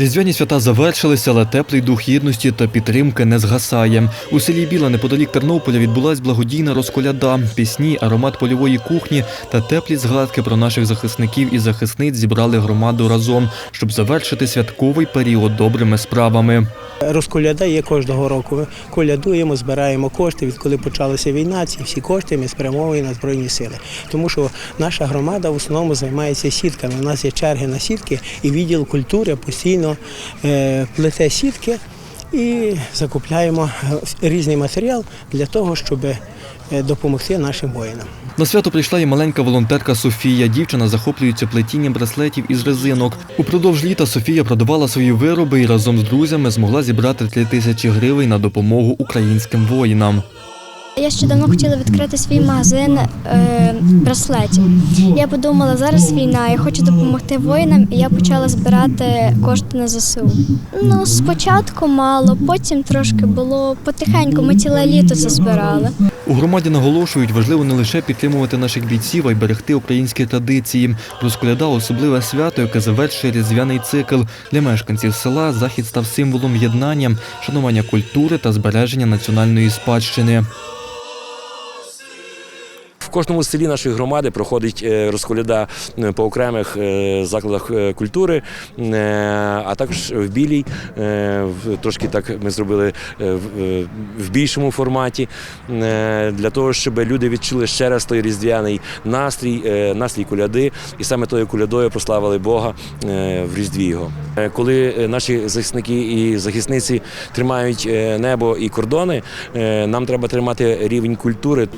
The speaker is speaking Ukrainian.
Різдвяні свята завершилися, але теплий дух єдності та підтримки не згасає. У селі Біла неподалік Тернополя відбулась благодійна розколяда. Пісні, аромат польової кухні та теплі згадки про наших захисників і захисниць зібрали громаду разом, щоб завершити святковий період добрими справами. Розколяда є кожного року. Колядуємо, збираємо кошти. Відколи почалася війна, ці всі кошти ми спрямовуємо на збройні сили. Тому що наша громада в основному займається сітками. У нас є черги на сітки, і відділ культури постійно е, плете сітки і закупляємо е, різний матеріал для того, щоб допомогти нашим воїнам. На свято прийшла і маленька волонтерка Софія. Дівчина захоплюється плетінням браслетів із резинок. Упродовж літа Софія продавала свої вироби і разом з друзями змогла зібрати 3 тисячі гривень на допомогу українським воїнам. Я ще давно хотіла відкрити свій магазин е, браслетів. Я подумала, зараз війна, я хочу допомогти воїнам, і я почала збирати кошти на ЗСУ. Ну, спочатку мало, потім трошки було потихеньку. Ми ціле літо це збирали. У громаді наголошують, важливо не лише підтримувати наших бійців, а й берегти українські традиції. Розколяда особливе свято, яке завершує різдвяний цикл. Для мешканців села захід став символом єднання, шанування культури та збереження національної спадщини. Кожному селі нашої громади проходить е, розколяда е, по окремих е, закладах культури, а також в білій. Трошки так ми зробили в- більшому форматі для того, щоб люди відчули ще раз той різдвяний настрій, настрій коляди, і саме тою колядою прославили Бога в різдві його. Коли наші захисники і захисниці тримають небо і кордони, нам треба тримати рівень культури.